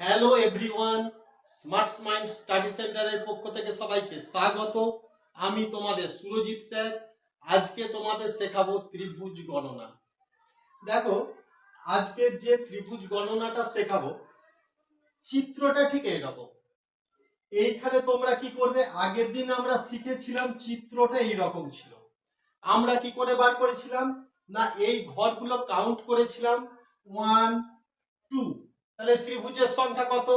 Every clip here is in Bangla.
Hello everyone smart mind study সেন্টারের পক্ষ থেকে সবাইকে স্বাগত। আমি তোমাদের সুরজিৎ স্যার, আজকে তোমাদের শেখাবো ত্রিভুজ গণনা। দেখো আজকের যে ত্রিভুজ গণনাটা শেখাবো, চিত্রটা ঠিক এইরকম। এইখানে তোমরা কি করবে, আগের দিন আমরা শিখেছিলাম চিত্রটা এইরকম ছিল। আমরা কি করে বার করেছিলাম, না এই ঘরগুলো কাউন্ট করেছিলাম ওয়ান তাহলে ত্রিভুজের সংখ্যা কত?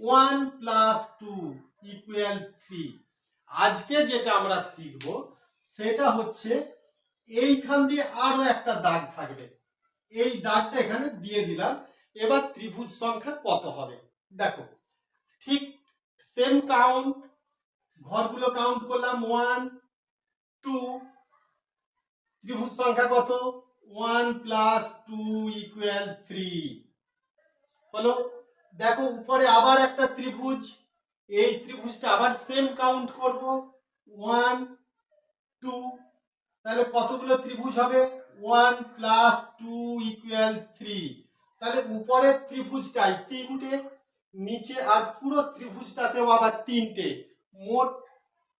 One plus two equal three. আজকে যেটা আমরা শিখব, সেটা হচ্ছে এইখান দিয়ে আরও একটা দাগ থাকবে। এই দাগটা এখানে দিয়ে দিলাম। এবার ত্রিভুজ সংখ্যা কত হবে? দেখো, ঠিক সেম কাউন্ট ঘরগুলো কাউন্ট করলাম ওয়ান টু ত্রিভুজ সংখ্যা কত? One plus two equal three হলো দেখো উপরে আবার একটা ত্রিভুজ, এই ত্রিভুজটা আবার সেম কাউন্ট করব ওয়ান টু তাহলে কতগুলো ত্রিভুজ হবে? One plus two equal three তাহলে উপরের ত্রিভুজটাই তিনটে, নিচে আর পুরো ত্রিভুজটাতেও আবার তিনটে। মোট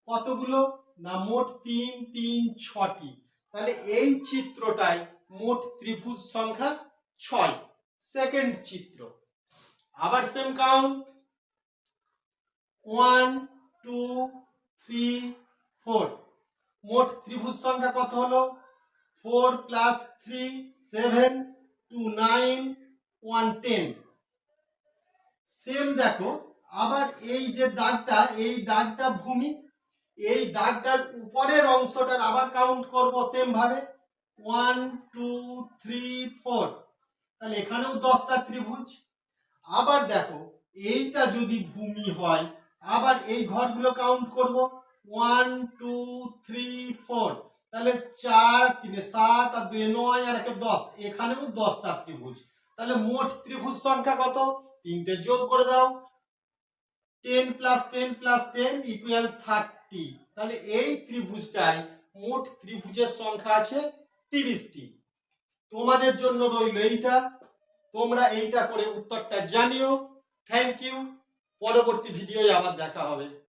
কতগুলো? না, মোট তিন তিন, ছটি। তাহলে এই চিত্রটায় মোট ত্রিভুজ সংখ্যা ছয় সেকেন্ড চিত্র। আবার same count one two three four মোট ত্রিভুজ সংখ্যা কত হলো? Four plus three seven two nine one ten same দেখো, আবার এই যে দাগটা, এই দাগটা ভূমি, এই দাগটার উপরের অংশটার আবার কাউন্ট করব সেম ভাবে। ওয়ান টু থ্রি ফোর তাহলে এখানেও দশটা ত্রিভুজ। আবার দেখো, এইটা যদি ভূমি হয়, আবার এই ঘরগুলো কাউন্ট করব। ওয়ান টু থ্রি ফোর তাহলে চার তিনে সাত আর দুই নয় আর একে দশ। এখানেও দশটা ত্রিভুজ। তাহলে মোট ত্রিভুজ সংখ্যা কত? তিনটে যোগ করে দাও। Ten plus ten plus ten equal thirty তাহলে এই ত্রিভুজটায় মোট ত্রিভুজের সংখ্যা আছে তিরিশটি। তোমাদের জন্য রইল এইটা। তোমরা এইটা করে উত্তরটা জানিও। থ্যাংক ইউ পরবর্তী ভিডিওয় আবার দেখা হবে।